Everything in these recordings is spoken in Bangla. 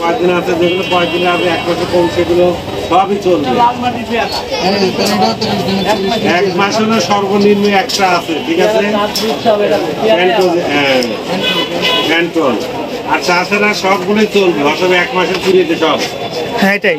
কয়েকদিন আছে যেগুলো কয়েকদিন আগে এক মাসে কম সেগুলো সবই চলবে। এক মাস হলে সর্বনিম্ন একটা আছে ঠিক আছে? হ্যাঁ কন্ট্রোল আর তাছাড়া সবগুলোই চলবে অসবে এক মাসের পিরিয়ডে সব। হ্যাঁ এটাই।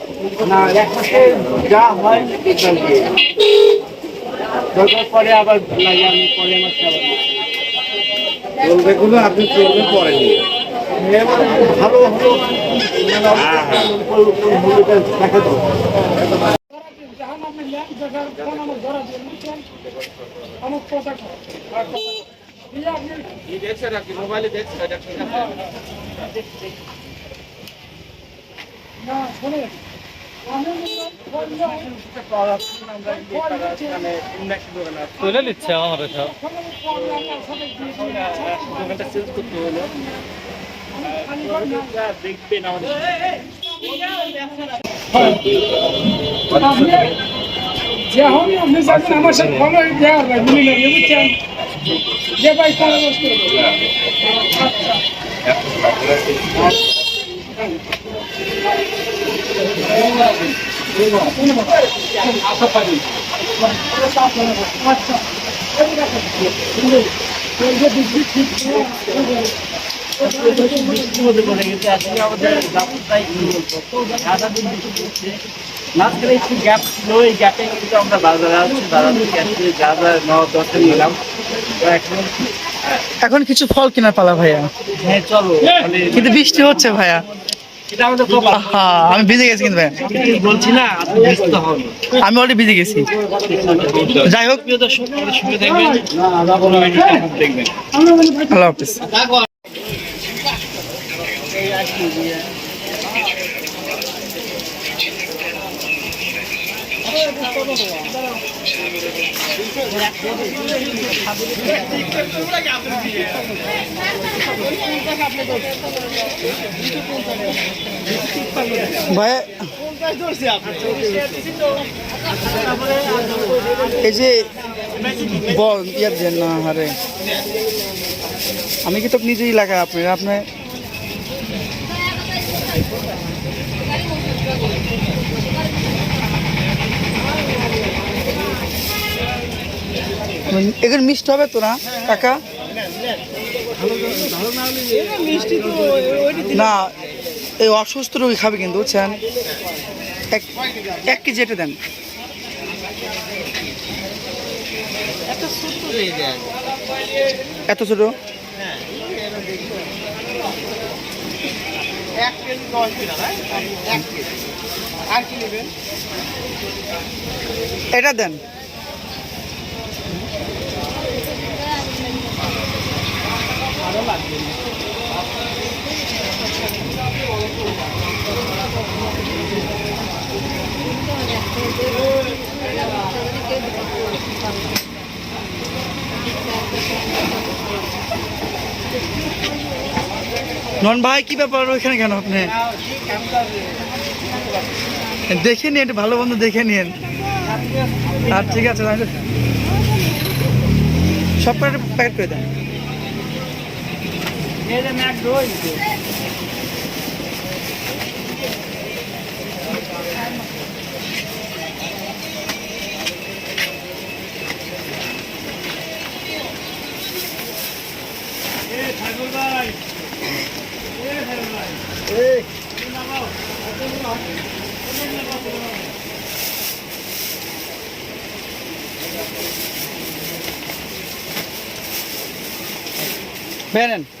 না এক মাসে যা হয় দরকার পরে আবার লাগে আমি পরে মাসে আবার চলবে আপনি চলবে পরে নিয়ে। ভালো হলো হ্যাঁ হ্যাঁ। দেখা তো তুলে নিচ্ছে আমার সব। দোকানটা চেঞ্জ করতে হলো দেখবেন আমাদের যে হন আপনি যাবেন আমার সাথে ভালো দেওয়ার ভাই মিলি লাগবে বুঝছেন যে ভাই কোনো বস্তু মাঝখানে একটু গ্যাপ ছিল এই গ্যাপে কিন্তু আমরা বাজারে আছি বাজার যা যা নেওয়া দরকার নিলাম তো এখন এখন কিছু ফল কিনা পালা ভাইয়া। হ্যাঁ চলো। কিন্তু বৃষ্টি হচ্ছে ভাইয়া। আমি ভিজে গেছি কিন্তু বলছি না আমি অলরেডি ভিজে গেছি। যাই হোক। প্রিয় দর্শক আমাদের সঙ্গে দেখবেন পুরো ভিডিওটা খুব দেখবেন আল্লাহ হাফিজ ভাই, এই যে বল ইয়ার দেন না হারে আমি কি তো নিজেই লাগাই আপনার আপনার এগুলো মিষ্টি হবে তো না, কাকা? না, এই অসুস্থ রোগী খাবে কিন্তু, বুঝছেন? এক কেজি এটা দেন। এত ছোট? এটা দেন। নন ভাই, কি ব্যাপার? ওইখানে কেন আপনি? দেখে নিন, একটু ভালো বন্ধু দেখে নিন। আর ঠিক আছে সব কটা প্যাকেট করে দেন। Ele me agroide. Benin.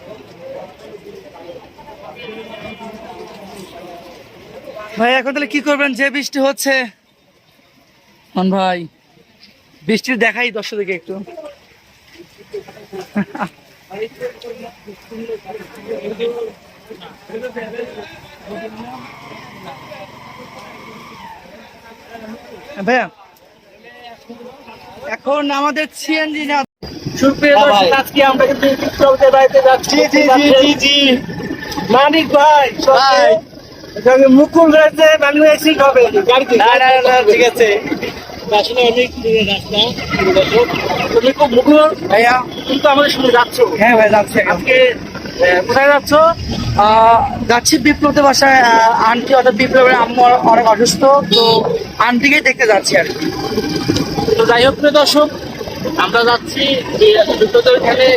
ভাই এখন তাহলে কি করবেন? যে বৃষ্টি হচ্ছে। মন ভাই বৃষ্টির দেখাই দর্শকদেরকে একটু। ভাইয়া এখন আমাদের সিএনজি না সুপ্রিয় দর্শক আজকে আমরা কিন্তু বিপ্লবদের বাড়িতে যাচ্ছি। জি মানিক ভাই মুকুল রয়েছে ভাই হবে না না না ঠিক আছে। আসলে অনেক রাস্তা তুমি খুব মুকুল ভাইয়া কিন্তু আমাদের সঙ্গে যাচ্ছ। হ্যাঁ ভাই যাচ্ছে আজকে কোথায় যাচ্ছ? যাচ্ছি বিপ্লবের বাসায়। আন্টি অর্থাৎ বিপ্লবের আম্মু অনেক অসুস্থ তো আন্টিকেই দেখতে যাচ্ছি আর তো যাই হোক প্রিয় দর্শক আমরা যাচ্ছি যে বিপ্লবের এখানে।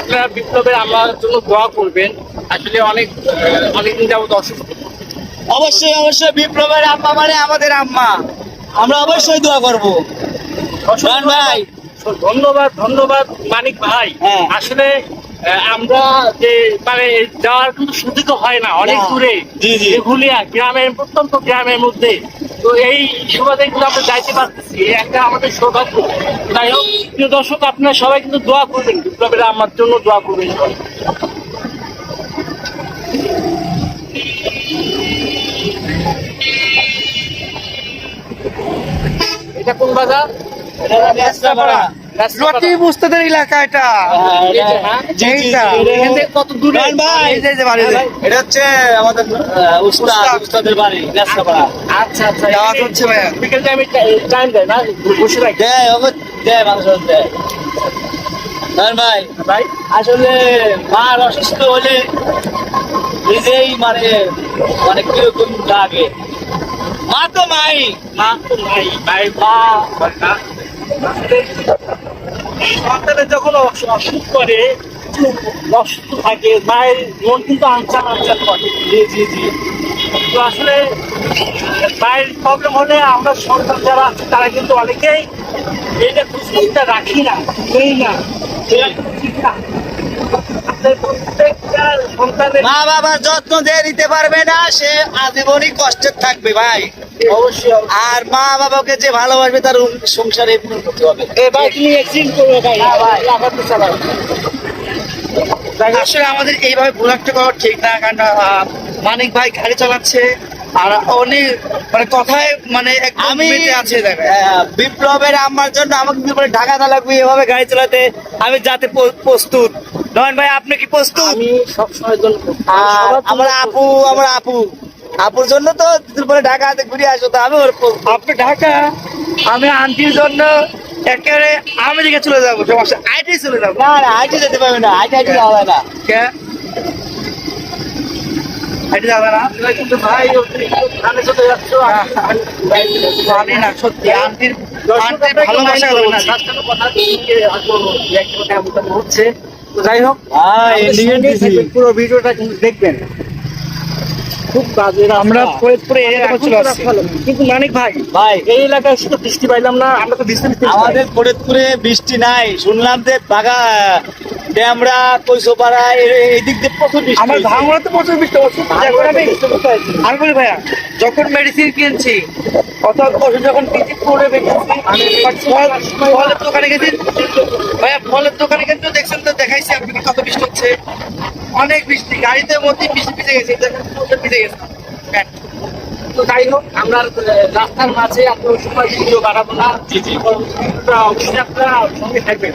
আপনারা বিপ্লবের আমার জন্য দোয়া করবেন। আসলে অনেক অনেকদিন যাবত অসুস্থ। অবশ্যই অবশ্যই বিপ্লবের আম্মা মানে আমাদের আম্মা। আমরা অবশ্যই দোয়া করব। ভাই। ধন্যবাদ ধন্যবাদ মানিক ভাই। হ্যাঁ। আসলে আমরা যে মানে যাওয়ার কিন্তু সুযোগ হয় না অনেক দূরে। এগুলিয়া গ্রামের প্রত্যন্ত গ্রামের মধ্যে। তো এই সুবাদে কিন্তু আমরা যাইতে পারতেছি একটা আমাদের সৌভাগ্য। যাই হোক প্রিয় দর্শক আপনারা সবাই কিন্তু দোয়া করবেন বিপ্লবের আমার জন্য দোয়া করবেন এটা কোন বাজার? মুস্তাদের এলাকা এটা। যেইটা এখান থেকে কত দূরে? এই যে- এই যে বাড়ি এটা হচ্ছে আমাদের আহ, উস্তাদ উস্তাদ। উস্তাদের বাড়ি আচ্ছা আচ্ছা হচ্ছে ভাইয়া। বিকেল টাইমে টাইম দেয় না? বসে রাখি দেয় দেয় মানুষ দেয়। ভাই। ভাই আসলে মার অসুস্থ হলে নিজেই মানে মানে কীরকম লাগে। মা তো মাই মা তো নাই ভাই মা সন্তানের যখন অস- অসুখ করে অসুস্থ থাকে, মায়ের মন কিন্তু আনচান আনচান করে। জি জি জি। তো আসলে মায়ের প্রবলেম হলে আমরা সন্তান যারা আছে, তারা কিন্তু অনেকেই এইটা খুশিটা রাখি না নেই না। এটা ঠিক না। মা বাবার যত্ন নিতে পারবে না সে আজীবনই কষ্টে থাকবে ভাই। অবশ্যই। আর মা বাবাকে যে ভালোবাসবে তার সংসারে উন্নতি করতে হবে। এ ভাই তুমি এক্সিডেন্ট করবে ভাই। আবার তো চালাও আসলে আমাদের এইভাবে ভুলাক্ত করা ঠিক না কারণ মানিক ভাই গাড়ি চালাচ্ছে আর উনি মানে কথায় মানে আমি আছে বিপ্লবের আমার জন্য আমাকে ঢাকা না লাগবে এভাবে গাড়ি চালাতে আমি যাতে প্রস্তুত। নয়ন ভাই আপনি কি প্রস্তুত? সবসময় আমার আপু আমার আপু। আপুর জন্য তো ঢাকাতে ঘুরে আসো তো আমি আপনি ঢাকা আমি আন্টির জন্য একেবারে আমেরিকা চলে যাব সমস্যা। আইটি চলে যাব। না না আইটি যেতে পারবে না আইটি আইটি যাওয়া না। কে? আইটি যাবে না? কিন্তু ভাই ধানে চলে যাচ্ছ। জানি না সত্যি আন্টির আন্টির ভালোবাসা কথা হচ্ছে। যাই হোক হ্যাঁ, পুরো ভিডিওটা কিন্তু দেখবেন। খুব বাজে আমরা ফরিদপুরে আসছি। ভালো। কিন্তু মানিক ভাই ভাই। এই এলাকায় শুধু বৃষ্টি পাইলাম না আমরা তো বৃষ্টি আমাদের ফরিদপুরে বৃষ্টি নাই। শুনলাম যে বাগা ড্যামরা এই দিক দিয়ে প্রচুর বৃষ্টি আমার। ভাঙড়াতে প্রচুর বৃষ্টি আমি আমি বলি ভাইয়া যখন মেডিসিন কিনছি অথবা ওষুধ যখন কিনছি পরে বেঁচেছি আমি ফলের দোকানে গেছি। ভাইয়া ফলের দোকানে কিন্তু দেখছেন তো দেখাইছি আপনাকে কত বৃষ্টি হচ্ছে। অনেক বৃষ্টি গাড়িতে মধ্যে বৃষ্টি ভিজে গেছে। দেখেন ভিজে। তো যাই হোক আমরা রাস্তার মাঝে এত সময় ভিডিও বাড়াবো না। অবশ্যই আপনারা সঙ্গে থাকবেন